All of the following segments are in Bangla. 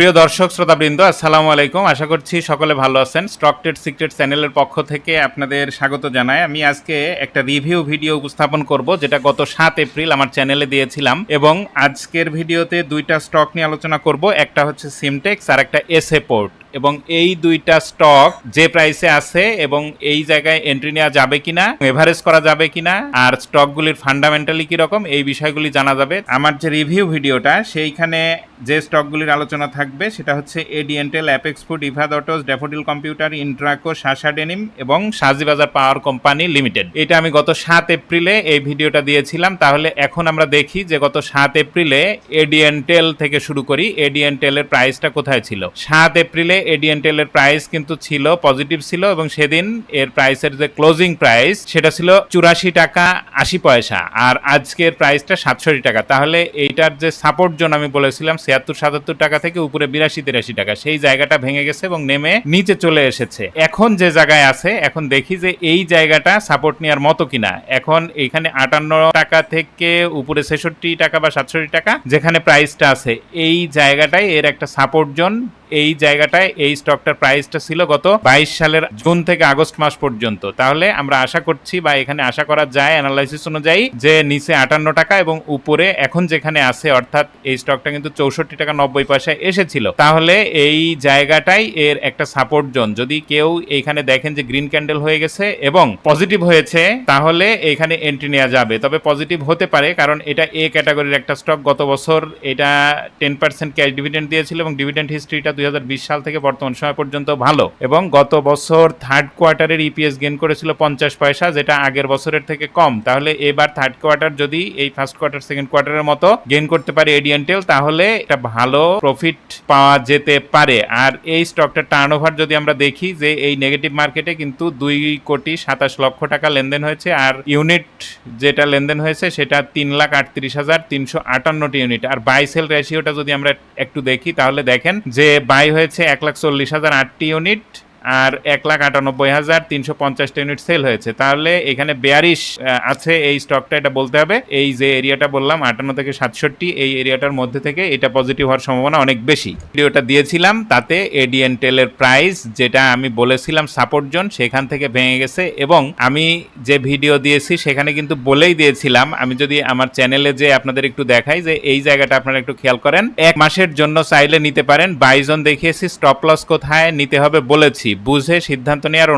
প্রিয় দর্শক, শ্রোতাবৃন্দ, আসসালামু আলাইকুম। আশা করছি সকলে ভালো আছেন। স্টক ট্রেড সিক্রেট চ্যানেলের পক্ষ থেকে আপনাদের স্বাগত জানাই। আমি আজকে একটা রিভিউ ভিডিও উপস্থাপন করব, যেটা গত সাত এপ্রিল আমার চ্যানেলে দিয়েছিলাম। এবং আজকের ভিডিওতে দুইটা স্টক নিয়ে আলোচনা করব। একটা হচ্ছে সিমটেক্স আর একটা এসএ পোর্ট এবং এই দুইটা স্টক যে প্রাইসে আছে এবং এই জায়গায় এন্ট্রি নেওয়া যাবে কিনা এভারেজ করা যাবে কিনা, আর স্টকগুলির ফান্ডামেন্টালি কীরকম, এই বিষয়গুলি জানা যাবে। আমার যে রিভিউ ভিডিওটা, সেইখানে যে স্টকগুলির আলোচনা থাকবে, সেটা হচ্ছে এডিএনটেল apex food ইভাদ autos Daffodil computer Intraco Shasha denim এবং সাজিবাজার পাওয়ার কোম্পানি লিমিটেড এটা আমি গত সাত এপ্রিলে এই ভিডিওটা দিয়েছিলাম। তাহলে এখন আমরা দেখি যে গত সাত এপ্রিলে এডিএনটেল থেকে শুরু করি এডিএনটেলের প্রাইসটা কোথায় ছিল। সাত এপ্রিলে এডিএনটেলের প্রাইস কিন্তু ছিল পজিটিভ ছিল এবং সেদিন এর প্রাইসের যে ক্লোজিং প্রাইস সেটা ছিল চুরাশি টাকা আশি পয়সা। আর আজকের প্রাইসটা সাতষট্টি টাকা। তাহলে এইটার যে সাপোর্ট জোন আমি বলেছিলাম, ছিয়াত্তর, সাতাত্তর টাকা থেকে উপরে বিরাশি, তিরাশি টাকা। সেই জায়গাটা ভেঙে গেছে এবং নেমে নিচে চলে এসেছে। এখন যে জায়গায় আছে, এখন দেখি যে এই জায়গাটা সাপোর্ট নেওয়ার মতো কিনা। এখন এখানে আটান্ন টাকা থেকে উপরে ছেষট্টি টাকা বা সাতষট্টি টাকা যেখানে প্রাইসটা আছে, এই জায়গাটাই এর একটা সাপোর্ট জোন এই জায়গাটায় এই স্টকটার প্রাইসটা ছিল গত বাইশ সালের জুন থেকে আগস্ট মাস পর্যন্ত। তাহলে আমরা আশা করছি বা এখানে আশা করা যায় অ্যানালাইসিস অনুযায়ী যে নিচে আটান্ন টাকা এবং উপরে এখন যেখানে আছে, অর্থাৎ এই স্টকটা কিন্তু চৌষট্টি টাকা নব্বই পয়সায় এসেছিল। তাহলে এই জায়গাটাই এর একটা সাপোর্ট জোন যদি কেউ এইখানে দেখেন যে গ্রিন ক্যান্ডেল হয়ে গেছে এবং পজিটিভ হয়েছে, তাহলে এখানে এন্ট্রি নেওয়া যাবে। তবে পজিটিভ হতে পারে, কারণ এটা এ ক্যাটাগরির একটা স্টক গত বছর এটা টেন পার্সেন্ট ক্যাশ ডিভিডেন্ড দিয়েছিল এবং ডিভিডেন্ড হিস্ট্রিটা দুই হাজার বিশ সাল থেকে বর্তমান সময় পর্যন্ত ভালো এবং গত বছর থার্ড কোয়ার্টারের ইপিএস গেন করেছিল পঞ্চাশ পয়সা, যেটা আগের বছরের থেকে কম। তাহলে এবার থার্ড কোয়ার্টার যদি এই ফার্স্ট কোয়ার্টার সেকেন্ড কোয়ার্টারের মতো গেন করতে পারে এডিএনটেল তাহলে একটা ভালো প্রফিট পাওয়া যেতে পারে। আর এই স্টকটা টার্ন ওভার যদি আমরা দেখি যে এই নেগেটিভ মার্কেটে কিন্তু দুই কোটি সাতাশ লক্ষ টাকা লেনদেন হয়েছে, আর ইউনিট যেটা লেনদেন হয়েছে সেটা তিন লাখ আটত্রিশ হাজার তিনশো আটান্নটি ইউনিট আর বাই সেল রেশিওটা যদি আমরা একটু দেখি, তাহলে দেখেন যে বাই হয়েছে এক লাখ চল্লিশ হাজার আটটি ইউনিট। আর এক লাখ আটানব্বই হাজার তিনশো পঞ্চাশটা ইউনিট সেল হয়েছে। তাহলে এখানে বেয়ারিশ আছে এই স্টকটা এটা বলতে হবে। এই যে এরিয়াটা বললাম, আটান্ন থেকে সাতষট্টি, এই এরিয়াটার মধ্যে থেকে এটা পজিটিভ হওয়ার সম্ভাবনা অনেক বেশি। ভিডিওটা দিয়েছিলাম, তাতে এডিএন টেলের প্রাইস যেটা আমি বলেছিলাম সাপোর্ট জোন সেখান থেকে ভেঙে গেছে এবং আমি যে ভিডিও দিয়েছি, সেখানে কিন্তু বলেই দিয়েছিলাম, আমি যদি আমার চ্যানেলে যে আপনাদের একটু দেখাই যে এই জায়গাটা আপনারা একটু খেয়াল করেন, এক মাসের জন্য চাইলে নিতে পারেন বাইজন দেখিয়েছি স্টপ লস কোথায়, নিতে হবে বলেছি। বুঝে সিদ্ধান্ত নেওয়ার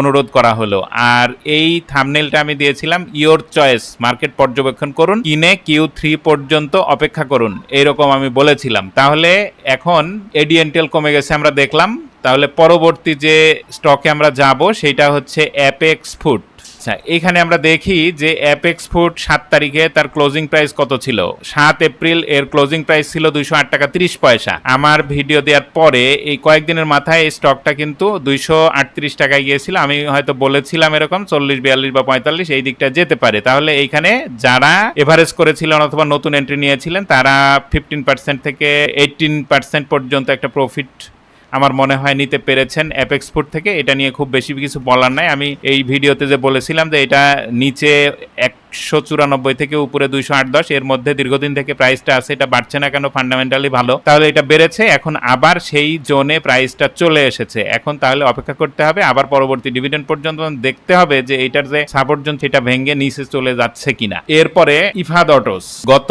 অনুরোধ করা হলো। আর এই থামনেলটা আমি দিয়েছিলাম ইওর চয়েস মার্কেট পর্যবেক্ষণ করুন, কিনে কিউ থ্রি পর্যন্ত অপেক্ষা করুন, এরকম আমি বলেছিলাম। তাহলে এখন এডিএনটেল কমে গেছে, আমরা দেখলাম। তাহলে পরবর্তী যে স্টকে আমরা যাব, সেটা হচ্ছে অ্যাপেক্স ফুড আচ্ছা এখানে আমরা দেখি যে অ্যাপেক্স ফুড সাত তারিখে তার ক্লোজিং প্রাইস কত ছিল? সাত এপ্রিল এর ক্লোজিং প্রাইস ছিল দুইশো আট টাকা তিরিশ পয়সা। আমার ভিডিও দেওয়ার পরে এই কয়েকদিনের মাথায় এই স্টকটা কিন্তু দুইশো আটত্রিশ টাকায় গিয়েছিল। আমি হয়তো বলেছিলাম এরকম চল্লিশ, বিয়াল্লিশ বা পঁয়তাল্লিশ, এই দিকটা যেতে পারে। তাহলে এইখানে যারা এভারেজ করেছিলেন অথবা নতুন এন্ট্রি নিয়েছিলেন, তারা ফিফটিন পার্সেন্ট থেকে এইটিন পার্সেন্ট পর্যন্ত একটা প্রফিট আমার মনে হয় নিতে পেরেছেন অ্যাপেক্সপোর্ট থেকে। এটা নিয়ে খুব বেশি কিছু বলার নাই। আমি এই ভিডিওতে যে বলেছিলাম যে এটা নিচে একশো চুরানব্বই থেকে উপরে দুইশো আট দশ, এর মধ্যে দীর্ঘদিন থেকে প্রাইসটা আছে, এটা বাড়ছে না কেন? ফান্ডামেন্টালি ভালো। তাহলে এটা বেড়েছে, এখন আবার সেই জোনে প্রাইসটা চলে এসেছে। এখন তাহলে অপেক্ষা করতে হবে, আবার পরবর্তী ডিভিডেন্ড পর্যন্ত দেখতে হবে যে এটার যে সাপোর্ট জোন সেটা ভেঙে নিচে চলে যাচ্ছে কিনা। এরপরে ইফাদ অটোস, গত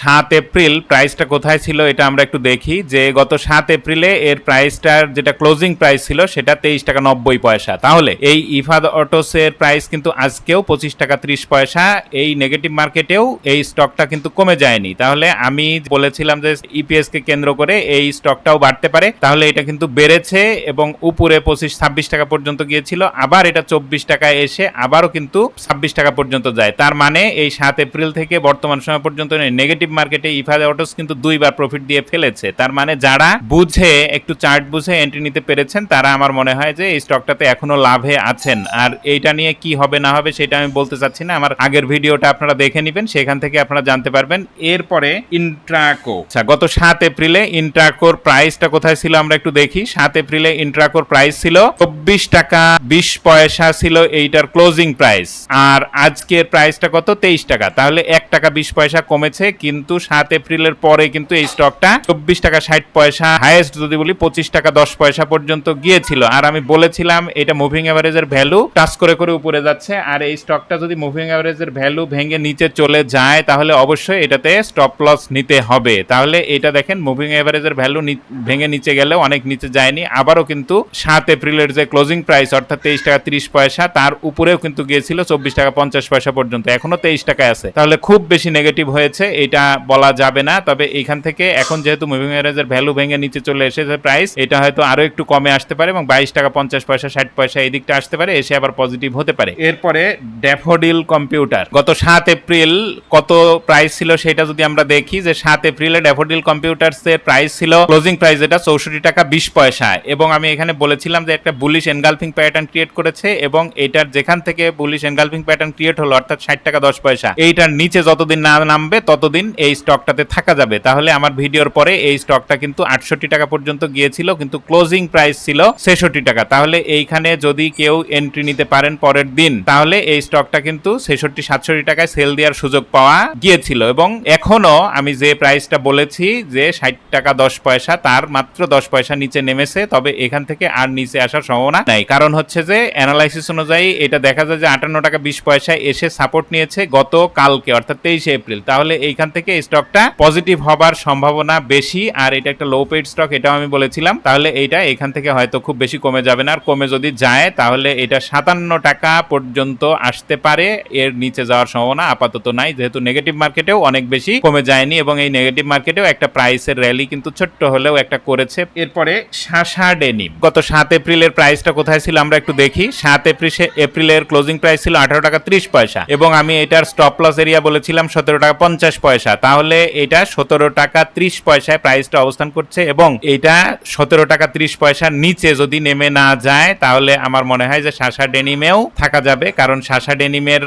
সাত এপ্রিল প্রাইসটা কোথায় ছিল এটা আমরা একটু দেখি, যে গত সাত এপ্রিলে এর প্রাইসটার যেটা ক্লোজিং প্রাইস ছিল, সেটা তেইশ টাকা নব্বই পয়সা। তাহলে এই ইফাদ অটোসের প্রাইস কিন্তু আজকেও পঁচিশ টাকা ত্রিশ পয়সা এই নেগেটিভ মার্কেটেও এই স্টকটা কিন্তু কমে যায়নি। তাহলে আমি বলেছিলাম যে ইপিএস কে কেন্দ্র করে এই স্টকটাও বাড়তে পারে। তাহলে এটা কিন্তু বেড়েছে এবং উপরে পঁচিশ, ছাব্বিশ টাকা পর্যন্ত গিয়েছিল। আবার এটা চব্বিশ টাকায় এসে আবারও কিন্তু ছাব্বিশ টাকা পর্যন্ত যায়। তার মানে এই সাত এপ্রিল থেকে বর্তমান সময় পর্যন্ত নেগেটিভ মার্কেটে ইফাদ অটোস কিন্তু দুইবার প্রফিট দিয়ে ফেলেছে। তার মানে যারা বুঝে, একটু চার্ট বুঝে এন্ট্রি নিতে পেরেছেন, তারা আমার মনে হয় যে এই স্টকটাতে এখনও লাভে আছেন। আর এইটা নিয়ে কি হবে না হবে সেটা আমি বলতে চাচ্ছি না। আমার আগে আগের ভিডিওটা আপনারা দেখে নেবেন, সেখান থেকে আপনারা জানতে পারবেন। এরপরে ইন্ট্রাকো আচ্ছা গত সাত এপ্রিলে ইন্ট্রাকোর প্রাইসটা কোথায় ছিল আমরা একটু দেখি। সাত এপ্রিলে ইন্ট্রাকোর প্রাইস ছিল চব্বিশ টাকা বিশ পয়সা ছিল এইটার ক্লোজিং প্রাইস আর আজকের প্রাইসটা কত? তেইশ টাকা। তাহলে এক টাকা বিশ পয়সা কমেছে, কিন্তু সাত এপ্রিলের পরে কিন্তু এই স্টকটা চব্বিশ টাকা ষাট পয়সা হাইয়েস্ট যদি বলি পঁচিশ টাকা দশ পয়সা পর্যন্ত গিয়েছিল। আর আমি বলেছিলাম এটা মুভিং অ্যাভারেজের ভ্যালু টাচ করে করে উপরে যাচ্ছে। আর এই স্টকটা যদি মুভিং অ্যাভারেজের ভ্যালু ভেঙে নিচে চলে যায়, তাহলে অবশ্যই এটাতে স্টপ লস নিতে হবে। তাহলে এটা দেখেন মুভিং অ্যাভারেজের ভ্যালু ভেঙে নিচে গেলে অনেক নিচে যায়নি। আবারও কিন্তু সাত এপ্রিলের যে ক্লোজিং প্রাইস অর্থাৎ তেইশ টাকা তিরিশ পয়সা, তার উপরেও কিন্তু গিয়েছিল চব্বিশ টাকা পঞ্চাশ পয়সা পর্যন্ত। এখনও তেইশ টাকায় আছে। তাহলে খুব বেশি নেগেটিভ হয়েছে, এটা বলা যাবে না। তবে এখান থেকে এখন যেহেতু মুভিং অ্যাভারেজের ভ্যালু ভেঙে নিচে চলে এসেছে প্রাইস এটা হয়তো আরও একটু কমে আসতে পারে এবং বাইশ টাকা পঞ্চাশ পয়সা, ষাট পয়সা এই দিকটা আসতে পারে, এসে আবার পজিটিভ হতে পারে। এরপরে ড্যাফোডিল কম্পিউটার গত সাত এপ্রিল কত প্রাইস ছিল সেটা যদি আমরা দেখি, যে সাত এপ্রিলে ড্যাফোডিল কম্পিউটার্স এর প্রাইস ছিল ক্লোজিং প্রাইস এটা চৌষট্টি টাকা বিশ পয়সা এবং আমি এখানে বলেছিলাম যে একটা বুলিশ এনগালফিং প্যাটার্ন ক্রিয়েট করেছে এবং এটার যেখান থেকে বুলিশ এনগালফিং প্যাটার্ন ক্রিয়েট হলো, অর্থাৎ ষাট টাকা দশ পয়সা, এইটার নিচে যতদিন না নামবে, ততদিন এই স্টকটাতে থাকা যাবে। তাহলে আমার ভিডিওর পরে এই স্টকটা কিন্তু আটষট্টি টাকা পর্যন্ত গিয়েছিল, কিন্তু ক্লোজিং প্রাইস ছিল ছেষট্টি টাকা। তাহলে এইখানে যদি কেউ এন্ট্রি নিতে পারেন পরের দিন, তাহলে এই স্টকটা কিন্তু ছেষট্টি সাতষট্টি টাকায় সেল দেওয়ার সুযোগ পাওয়া গিয়েছিল এবং এখনও আমি যে প্রাইসটা বলেছি যে ষাট টাকা দশ পয়সা, তার মাত্র দশ পয়সা নিচে নেমেছে, তবে এখান থেকে আর নিচে আসার সম্ভাবনা নাই। কারণ হচ্ছে যে অ্যানালাইসিস অনুযায়ী এটা দেখা যায় যে আটান্ন টাকা বিশ পয়সায় এসে সাপোর্ট নিয়েছে গত কালকে অর্থাৎ তেইশে এপ্রিল। তাহলে এইখান থেকে স্টকটা পজিটিভ হবার সম্ভাবনা বেশি, আর এটা একটা লো পেড স্টক এটাও আমি বলেছিলাম। তাহলে এইটা এখান থেকে হয়তো খুব বেশি কমে যাবে না, আর কমে যদি যায়, তাহলে এটা সাতান্ন টাকা পর্যন্ত আসতে পারে, এর নিচে যাওয়ার সম্ভাবনা আপাতত নাই। যেহেতু নেগেটিভ মার্কেটেও অনেক বেশি কমে যায়নি এবং এই নেগেটিভ মার্কেটেও একটা প্রাইসের র্যালি কিন্তু ছোট্ট হলেও একটা করেছে। এরপরে শাসা ডেনিম গত সাত এপ্রিলের প্রাইসটা কোথায় ছিল আমরা একটু দেখি। সাত এপ্রিল এপ্রিলের ক্লোজিং প্রাইস ছিল আঠারো টাকা ত্রিশ পয়সা এবং আমি এটার স্টপ লস এরিয়া বলেছিলাম সতেরো টাকা পঞ্চাশ পয়সা। তাহলে এটা সতেরো টাকা ত্রিশ পয়সায় প্রাইসটা অবস্থান করছে এবং এটা সতেরো টাকা ত্রিশ পয়সার নিচে যদি নেমে না যায়, তাহলে আমার মনে হয় যে শাসা ডেনিমেও থাকা যাবে। কারণ শাসা ডেনিমের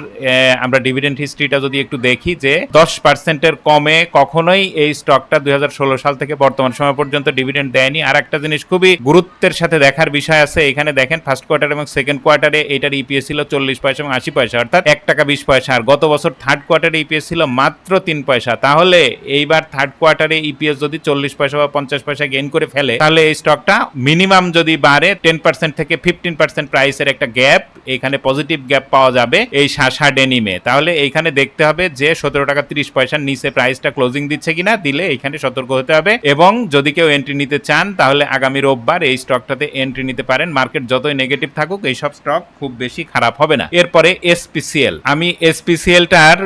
আমরা ডিভিডেন্ড হিস্ট্রিটা যদি একটু দেখি যে দশ পার্সেন্টের কমে কখনোই এই স্টকটা দুই হাজার ষোলো সাল থেকে বর্তমান সময় পর্যন্ত ডিভিডেন্ড দেয়নি। আর একটা জিনিস খুবই গুরুত্বের সাথে দেখার বিষয় আছে। এখানে দেখেন ফার্স্ট কোয়ার্টার এবং সেকেন্ড কোয়ার্টারে এটার ইপিএস ছিল চল্লিশ পয়সা এবং আশি পয়সা, অর্থাৎ এক টাকা বিশ পয়সা। আর গত বছর থার্ড কোয়ার্টারে ইপিএস ছিল মাত্র তিন পয়সা। তাহলে এইবার থার্ড কোয়ার্টারে ইপিএস যদি চল্লিশ পয়সা বা পঞ্চাশ পয়সা গেইন করে ফেলে, তাহলে এই স্টকটা মিনিমাম যদি বাড়ে টেন পার্সেন্ট থেকে ফিফটিন পার্সেন্ট প্রাইসের একটা গ্যাপ এখানে পজিটিভ গ্যাপ পাওয়া যাবে। এই শাসা ডেনিমে তাহলে এইখানে দেখতে হবে যে সতেরো টাকা তিরিশ পয়সার নিচে প্রাইসটা ক্লোজিং দিচ্ছে কিনা, দিলে এখানে সতর্ক হতে হবে। এবং যদি কেউ এন্ট্রি নিতে চান, তাহলে আগামী রোববার এই স্টকটাতে এন্ট্রি নিতে পারেন। মার্কেট যতই নেগেটিভ থাকুক এই সব স্টক খুব বেশি খারাপ হবে না। এরপরে এসপিসিএল আমি এসপিসিএলটার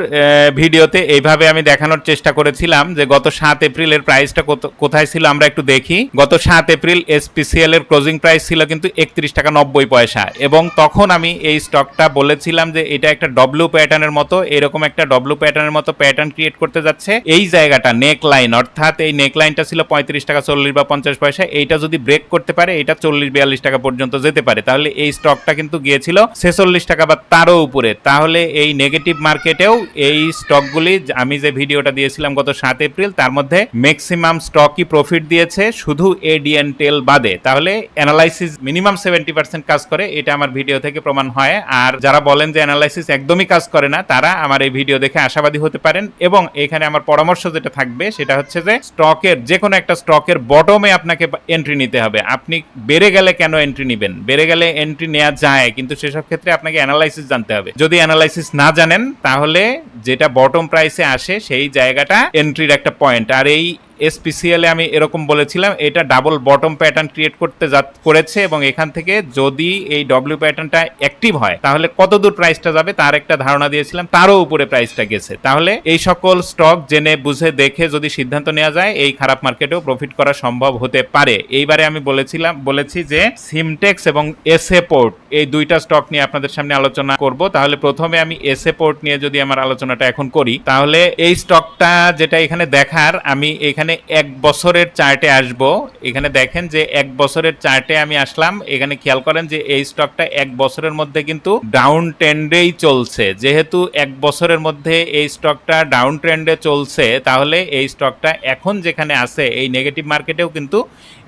ভিডিওতে এইভাবে আমি দেখানোর চেষ্টা করেছিলাম যে গত সাত এপ্রিলের প্রাইসটা কোথায় ছিল আমরা একটু দেখি। গত সাত এপ্রিল এসপিসিএল এর ক্লোজিং প্রাইস ছিল কিন্তু একত্রিশ টাকা নব্বই পয়সা। এবং তখন আমি এই স্টকটা বলেছিলাম যে এটা একটা ডব্লিউ প্যাটার্নের মতো, এরকম একটা ডব্লিউ প্যাটার্নের মতো প্যাটার্ন ক্রিয়েট করতে যাচ্ছে। এই জায়গাটা নেক লাইন অর্থাৎ এই নেক লাইনটা ছিল পঁয়ত্রিশ টাকা চল্লিশ বা পঞ্চাশ পয়সা, এইটা যদি ব্রেক করতে পারে এটা চল্লিশ বিয়াল্লিশ টাকা পর্যন্ত যেতে পারে। তাহলে এই স্টকটা কিন্তু গিয়েছিল ছেচল্লিশ টাকা বা তারও উপরে। তাহলে এই নেগেটিভ মার্কেটেও এই স্টকগুলি আমি যে ভিডিওটা দিয়েছিলাম গত সাত এপ্রিল, তার মধ্যে ম্যাক্সিমাম স্টকই প্রফিট দিয়েছে শুধু এডিএন টেল বাদে। তাহলে অ্যানালাইসিস মিনিমাম সেভেন্টি পার্সেন্ট কাজ করে, এটা আমার ভিডিও থেকে প্রমাণ হয়। আর যারা বলেন যে অ্যানালাইসিস একদমই কাজ করে না, তারা আমার এই ভিডিও দেখে আশাবাদী হতে পারেন এবং এখানে আমার পরামর্শ যেটা থাকবে সেটা হচ্ছে যে স্টকের, যে কোনো একটা স্টকের বটমে আপনাকে এন্ট্রি নিতে হবে। আপনি বেড়ে গেলে কেন এন্ট্রি নেবেন? বেড়ে গেলে এন্ট্রি নেওয়া যায়, কিন্তু সেসব ক্ষেত্রে আপনাকে অ্যানালাইসিস জানতে হবে। যদি অ্যানালাইসিস না জানেন, তাহলে যেটা বটম প্রাইসে আসে, সেই জায়গাটা এন্ট্রির একটা পয়েন্ট আর এই এসপিসিএলে আমি এরকম বলেছিলাম, এটা ডাবল বটম প্যাটার্ন ক্রিয়েট করতে যা, করেছে এবং এখান থেকে যদি এই ডব্লিউ প্যাটার্নটা অ্যাক্টিভ হয়, তাহলে কত দূর প্রাইসটা যাবে তার একটা ধারণা দিয়েছিলাম, তারও উপরে প্রাইসটা গেছে। তাহলে এই সকল স্টক জেনে বুঝে দেখে যদি সিদ্ধান্ত নেওয়া যায়, এই খারাপ মার্কেটেও প্রফিট করা সম্ভব হতে পারে। এইবারে আমি বলেছিলাম, বলেছি যে সিমটেক্স এবং এসএ পোর্ট এই দুইটা স্টক নিয়ে আপনাদের সামনে আলোচনা করব। তাহলে প্রথমে আমি এসএ পোর্ট নিয়ে যদি আমার আলোচনাটা এখন করি, তাহলে এই স্টকটা যেটা এখানে দেখার, আমি এখানে এখানে এক বছরের চার্টে আসব। এখানে দেখেন যে এক বছরের চার্টে আমি আসলাম। এখানে খেয়াল করেন যে এই স্টকটা এক বছরের মধ্যে কিন্তু ডাউন ট্রেন্ডেই চলছে। যেহেতু এক বছরের মধ্যে এই স্টকটা ডাউন ট্রেন্ডে চলছে, তাহলে এই স্টকটা এখন যেখানে আছে, এই নেগেটিভ মার্কেটেও কিন্তু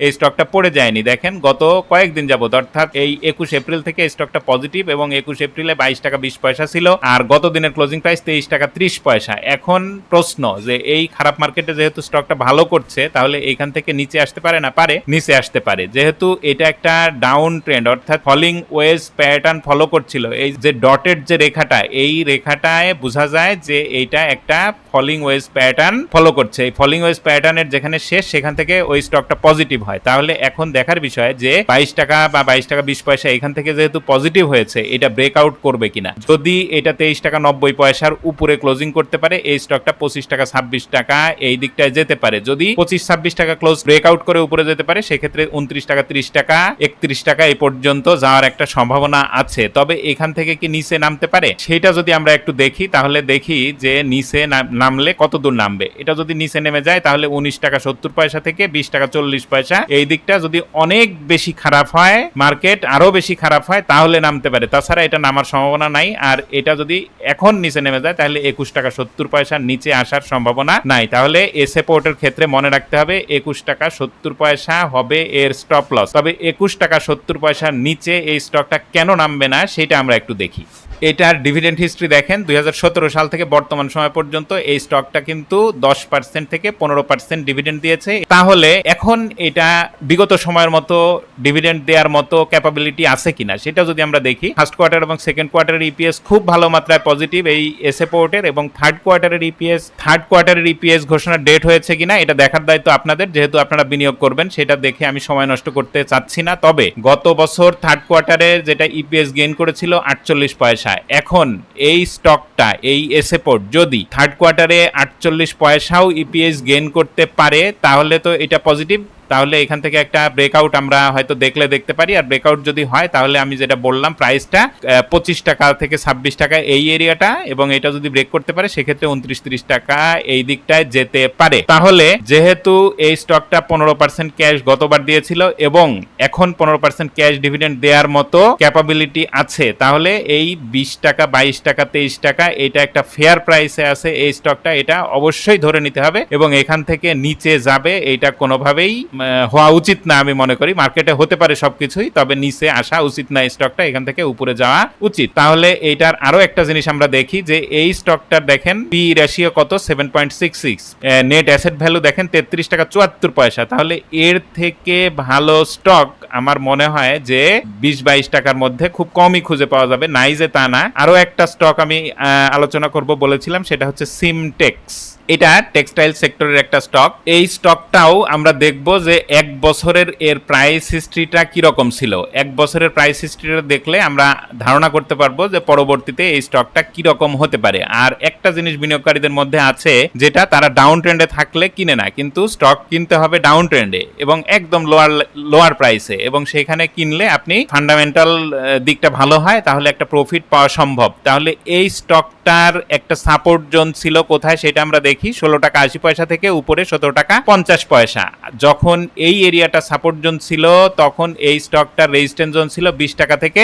এই স্টকটা পড়ে যায়নি। দেখেন গত কয়েকদিন যাবত অর্থাৎ এই একুশ এপ্রিল থেকে এই স্টকটা পজিটিভ এবং একুশ এপ্রিলে বাইশ টাকা বিশ পয়সা ছিল আর গত দিনের ক্লোজিং প্রাইস তেইশ টাকা ত্রিশ পয়সা। এখন প্রশ্ন যে এই খারাপ মার্কেটে যেহেতু স্টকটা ভালো করছে, তাহলে এইখান থেকে নিচে আসতে পারে না? পারে, নিচে আসতে পারে। যেহেতু এটা একটা ডাউন ট্রেন্ড অর্থাৎ ফলিং ওয়েজ প্যাটার্ন ফলো করছিল। এই যে ডটেড যে রেখাটা, এই রেখাটায় বোঝা যায় যে এইটা একটা ফলিং ওয়েজ প্যাটার্ন ফলো করছে। এই ফলিং ওয়েজ প্যাটার্নের যেখানে শেষ, সেখান থেকে ওই স্টকটা পজিটিভ হয়। তাহলে এখন দেখার বিষয় যে বাইশ টাকা বা বাইশ টাকা বিশ পয়সা এখান থেকে যেহেতু পজিটিভ হয়েছে, এটা ব্রেকআউট করবে কিনা? যদি এটা তেইশ টাকা নব্বই পয়সার উপরে ক্লোজিং করতে পারে, এই স্টকটা পঁচিশ টাকা ছাব্বিশ টাকা এই দিকটায় যেতে পারে। যদি পঁচিশ, ছাব্বিশ টাকা ক্লোজ ব্রেকআউট করে উপরে যেতে পারে, সেক্ষেত্রে উনত্রিশ টাকা, ত্রিশ টাকা, একত্রিশ টাকা এই পর্যন্ত যাওয়ার একটা সম্ভাবনা আছে। তবে এখান থেকে কি নিচে নামতে পারে? সেটা যদি আমরা একটু দেখি, তাহলে দেখি যে নিচে নামলে কত দূর নামবে। এটা যদি নিচে নেমে যায়, তাহলে উনিশ টাকা সত্তর পয়সা থেকে বিশ টাকা চল্লিশ পয়সা। এই দিকটা যদি অনেক বেশি খারাপ হয় মার্কেট আরও বেশি খারাপ হয়, তাহলে নামতে পারে। তাছাড়া এটা নামার সম্ভাবনা নাই। আর এটা যদি এখন নিচে নেমে যায়, তাহলে একুশ টাকা সত্তর পয়সার নিচে আসার সম্ভাবনা নাই। তাহলে এসে পোর্টের ক্ষেত্রে মনে রাখতে হবে, একুশ টাকা সত্তর পয়সা হবে এর স্টপ লস তবে একুশ টাকা সত্তর পয়সার নিচে এই স্টকটা কেন নামবে না, সেটা আমরা একটু দেখি। এটার ডিভিডেন্ড হিস্ট্রি দেখেন, দুই হাজার সতেরো সাল থেকে বর্তমান সময় পর্যন্ত এই স্টকটা কিন্তু দশ পার্সেন্ট থেকে পনেরো পার্সেন্ট ডিভিডেন্ড দিয়েছে। তাহলে এখন এটা বিগত সময়ের মতো ডিভিডেন্ড দেওয়ার মতো ক্যাপাবিলিটি আছে কিনা, সেটা যদি আমরা দেখি ফার্স্ট কোয়ার্টার এবং সেকেন্ড কোয়ার্টারের ইপিএস খুব ভালো মাত্রায় পজিটিভ এই এসএ পোর্টের এবং থার্ড কোয়ার্টারের ইপিএস থার্ড কোয়ার্টারের ইপিএস ঘোষণার ডেট হয়েছে কিনা, এটা দেখার দায়িত্ব আপনাদের, যেহেতু আপনারা বিনিয়োগ করবেন, সেটা দেখে আমি সময় নষ্ট করতে চাচ্ছি না। তবে গত বছর থার্ড কোয়ার্টারে যেটা ইপিএস গেইন করেছিল, আটচল্লিশ পয়সা। এখন এই স্টকটা এই এসেপোর্ট যদি থার্ড কোয়ার্টারে আটচল্লিশ পয়সাও ইপিএস গেইন করতে পারে, তাহলে তো এটা পজিটিভ তাহলে এখান থেকে একটা ব্রেকআউট আমরা হয়তো দেখলে দেখতে পারি। আর ব্রেকআউট যদি হয়, তাহলে আমি যেটা বললাম প্রাইসটা পঁচিশ টাকা থেকে ছাব্বিশ টাকা এই এরিয়াটা এবং এটা যদি ব্রেক করতে পারে, সেক্ষেত্রে উনত্রিশ তিরিশ টাকা এই দিকটায় যেতে পারে। তাহলে যেহেতু এই স্টকটা পনেরো পার্সেন্ট ক্যাশ গতবার দিয়েছিল এবং এখন পনেরো পার্সেন্ট ক্যাশ ডিভিডেন্ড দেওয়ার মতো ক্যাপাবিলিটি আছে, তাহলে এই বিশ টাকা, বাইশ টাকা, তেইশ টাকা এটা একটা ফেয়ার প্রাইসে আছে এই স্টকটা এটা অবশ্যই ধরে নিতে হবে এবং এখান থেকে নিচে যাবে, এটা কোনোভাবেই হওয়া উচিত না আমি মনে করি। মার্কেটে হতে পারে সবকিছুই, তবে নিচে আসা উচিত না স্টকটা এখান থেকে উপরে যাওয়া উচিত। তাহলে এইটার আরও একটা জিনিস আমরা দেখি যে এই স্টকটার দেখেন পি রেশিও কত? Seven point six six net asset value দেখেন, তেত্রিশ টাকা চুয়াত্তর পয়সা। তাহলে এর থেকে ভালো স্টক আমার মনে হয় যে বিশ বাইশ টাকার মধ্যে খুব কমই খুঁজে পাওয়া যাবে। নাই যে তা না। আরও একটা স্টক আমি আলোচনা করব বলেছিলাম, সেটা হচ্ছে সিমটেক্স এটা টেক্সটাইল সেক্টরের একটা স্টক এই স্টকটাও আমরা দেখব যে এক বছরের এর প্রাইস হিস্ট্রিটা কীরকম ছিল? এক বছরের প্রাইস হিস্ট্রিটা দেখলে আমরা ধারণা করতে পারব যে পরবর্তীতে এই স্টকটা কীরকম হতে পারে। আর একটা জিনিস বিনিয়োগকারীদের মধ্যে আছে, যেটা তারা ডাউন ট্রেন্ডে থাকলে কিনে না, কিন্তু স্টক কিনতে হবে ডাউন ট্রেন্ডে এবং একদম লোয়ার লোয়ার প্রাইসে এবং সেখানে কিনলে আপনি ফান্ডামেন্টাল দিকটা ভালো হয়, তাহলে একটা প্রফিট পাওয়া সম্ভব। তাহলে এই স্টকটার একটা সাপোর্ট জোন ছিল কোথায় সেটা আমরা দেখি। ষোলো টাকা আশি পয়সা থেকে উপরে সতেরো টাকা পঞ্চাশ পয়সা। যখন এই এরিয়াটা সাপোর্ট জোন ছিল, তখন এই স্টকটার রেজিস্ট্যান্স জোন ছিল বিশ টাকা থেকে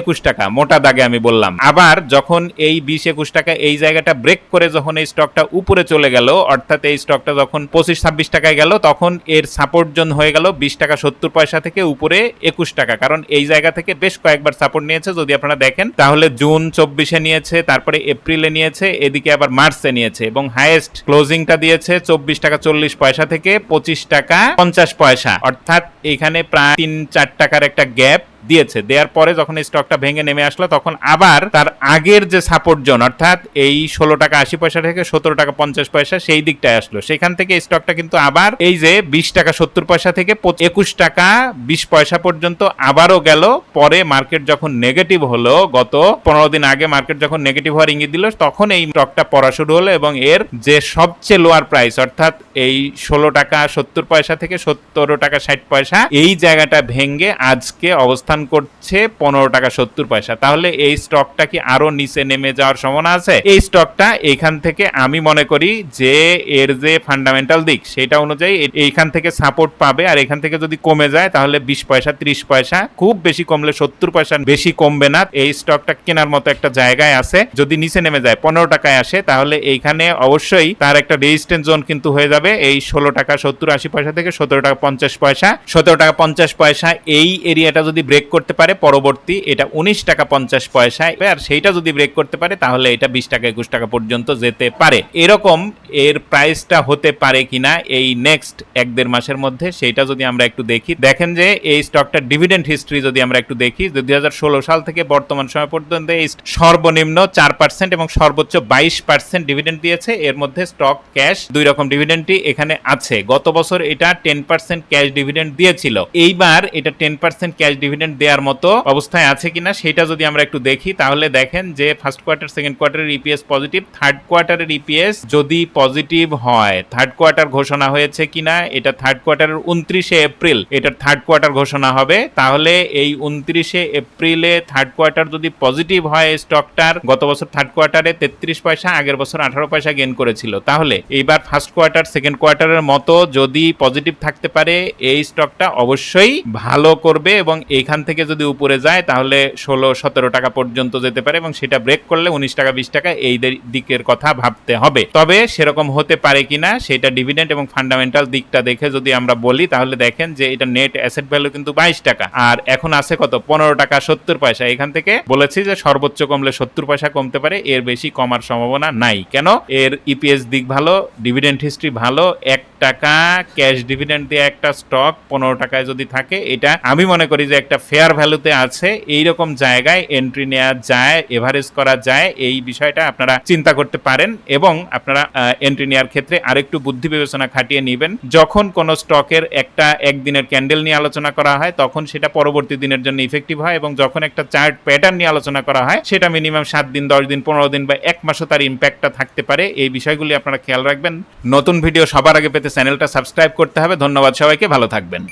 একুশ টাকা, মোটা দাগে আমি বললাম। আবার যখন এই বিশ, একুশ টাকা এই জায়গাটা ব্রেক করে যখন এই স্টকটা উপরে চলে গেল, অর্থাৎ এই স্টকটা যখন পঁচিশ, ছাব্বিশ টাকায় গেল, তখন এর সাপোর্ট জোন হয়ে গেল বিশ টাকা সত্তর পয়সা থেকে উপরে একুশ টাকা। কারণ এই জায়গা থেকে বেশ কয়েকবার সাপোর্ট নিয়েছে, যদি আপনারা দেখেন, তাহলে জুন চব্বিশে নিয়েছে, তারপরে এপ্রিলে নিয়েছে, এদিকে আবার মার্চে নিয়েছে এবং হাইয়েস্ট ক্লোজিংটা দিয়েছে চব্বিশ টাকা চল্লিশ পয়সা থেকে পঁচিশ টাকা পঞ্চাশ পয়সা। অর্থাৎ এখানে প্রায় তিন চার টাকার একটা গ্যাপ দিয়েছে। দেওয়ার পরে যখন স্টকটা ভেঙে নেমে আসলো, তখন আবার তার আগের যে সাপোর্ট জোন অর্থাৎ এই ষোলো টাকা আশি পয়সা থেকে সতেরো টাকা পঞ্চাশ পয়সা সেই দিকটায় আসলো। সেখান থেকে স্টকটা কিন্তু আবার এই যে বিশ টাকা সত্তর পয়সা থেকে একুশ টাকা বিশ পয়সা পর্যন্ত আবারও গেল। পরে মার্কেট যখন নেগেটিভ হলো, গত পনেরো দিন আগে মার্কেট যখন নেগেটিভ হওয়ার ইঙ্গিত দিল, তখন এই স্টকটা পড়া শুরু হলো এবং এর যে সবচেয়ে লোয়ার প্রাইস অর্থাৎ এই ষোলো টাকা সত্তর পয়সা থেকে সত্তর টাকা ষাট পয়সা, এই জায়গাটা ভেঙে আজকে অবস্থান অবস্থান করছে পনেরো টাকা সত্তর পয়সা। তাহলে এই স্টকটা কি আরও নিচে নেমে যাওয়ার সম্ভাবনা আছে? এই স্টকটা এইখান থেকে আমি মনে করি যে এর যে ফান্ডামেন্টাল দিক, সেটা অনুযায়ী এইখান থেকে সাপোর্ট পাবে। আর এখান থেকে যদি কমে যায়, তাহলে বিশ পয়সা, ত্রিশ পয়সা, খুব বেশি কমলে সত্তর পয়সা বেশি কমবে না। এই স্টকটা কেনার মতো একটা জায়গায় আছে। যদি নিচে নেমে যায়, পনেরো টাকায় আসে, তাহলে এইখানে অবশ্যই তার একটা রেজিস্ট্যান্স জোন কিন্তু হয়ে যাবে। এই ষোলো টাকা, সত্তর, আশি পয়সা থেকে সতেরো টাকা, পঞ্চাশ পয়সা। সতেরো টাকা, পঞ্চাশ পয়সা, এই এরিয়াটা যদি ব্রেক করতে পারে, পরবর্তী এটা উনিশ টাকা পঞ্চাশ পয়সায় আর সেইটা যদি ব্রেক করতে পারে, তাহলে এটা বিশ টাকা, একুশ টাকা পর্যন্ত যেতে পারে। এরকম এর প্রাইসটা হতে পারে কিনা, এই নেক্সট এক দেড় মাসের মধ্যে, সেইটা যদি আমরা একটু দেখি। দেখেন যে, এই স্টকটার ডিভিডেন্ড হিস্ট্রি যদি আমরা একটু দেখি, দুই হাজার ষোলো সাল থেকে বর্তমান সময় পর্যন্ত এই সর্বনিম্ন চার পার্সেন্ট এবং সর্বোচ্চ বাইশ পার্সেন্ট ডিভিডেন্ড দিয়েছে। এর মধ্যে স্টক ক্যাশ দুই রকম ডিভিডেন্ডই এখানে আছে। গত বছর এটা টেন পার্সেন্ট ক্যাশ ডিভিডেন্ড দিয়েছিল। এইবার এটা টেন পার্সেন্ট ক্যাশ ডিভিডেন্ড দেওয়ার মতো অবস্থায় আছে কিনা সেটা যদি আমরা একটু দেখি, তাহলে দেখেন যে ফার্স্ট কোয়ার্টার সেকেন্ড কোয়ার্টারের ইপিএস পজিটিভ থার্ড কোয়ার্টারের ইপিএস যদি পজিটিভ হয় থার্ড কোয়ার্টার ঘোষণা হয়েছে কিনা, এটা থার্ড কোয়ার্টারের উনত্রিশে এপ্রিল এটার থার্ড কোয়ার্টার ঘোষণা হবে, তাহলে এই উনত্রিশে এপ্রিলে থার্ড কোয়ার্টার যদি পজিটিভ হয় স্টকটার গত বছর থার্ড কোয়ার্টারে তেত্রিশ পয়সা, আগের বছর আঠারো পয়সা গেন করেছিল। তাহলে এইবার ফার্স্ট কোয়ার্টার সেকেন্ড কোয়ার্টারের মতো যদি পজিটিভ থাকতে পারে, এই স্টকটা অবশ্যই ভালো করবে এবং এইখান থেকে যদি উপরে যায়, তাহলে ষোলো, সতেরো টাকা পর্যন্ত যেতে পারে এবং সেটা ব্রেক করলে উনিশ টাকা, বিশ টাকা এই দিকের কথা ভাবতে হবে। তবে সেরকম হতে পারে কিনা সেটা ডিভিডেন্ড এবং ফান্ডামেন্টাল দিকটা দেখে যদি আমরা বলি, তাহলে দেখেন যে এটা নেট অ্যাসেট ভ্যালু কিন্তু বাইশ টাকা। আর এখন আছে কত? পনেরো টাকা, সত্তর পয়সা। এখান থেকে বলেছি যে সর্বোচ্চ কমলে সত্তর পয়সা কমতে পারে, এর বেশি কমার সম্ভাবনা নাই। কেন? এর ইপিএস দিক ভালো ডিভিডেন্ড হিস্ট্রি ভালো, এক টাকা ক্যাশ ডিভিডেন্ড দিয়ে একটা স্টক পনেরো টাকায় যদি থাকে, এটা আমি মনে করি যে একটা ফেয়ার ভ্যালুতে আছে, এইরকম জায়গায় এন্ট্রি নেওয়া যায় এভারেজ করা যায়, এই বিষয়টা আপনারা চিন্তা করতে পারেন এবং আপনারা এন্ট্রি নেওয়ার ক্ষেত্রে আরেকটু বুদ্ধি বিবেচনা খাটিয়ে নেবেন। যখন কোন স্টকের একটা একদিনের ক্যান্ডেল নিয়ে আলোচনা করা হয়, তখন সেটা পরবর্তী দিনের জন্য ইফেক্টিভ হয় এবং যখন একটা চার্ট প্যাটার্ন নিয়ে আলোচনা করা হয়, সেটা মিনিমাম সাত দিন, দশ দিন, পনেরো দিন বা এক মাসও তার ইম্প্যাক্টটা থাকতে পারে। এই বিষয়গুলি আপনারা খেয়াল রাখবেন। নতুন ভিডিও সবার আগে পেতে চ্যানেলটা সাবস্ক্রাইব করতে হবে। ধন্যবাদ সবাইকে, ভালো থাকবেন।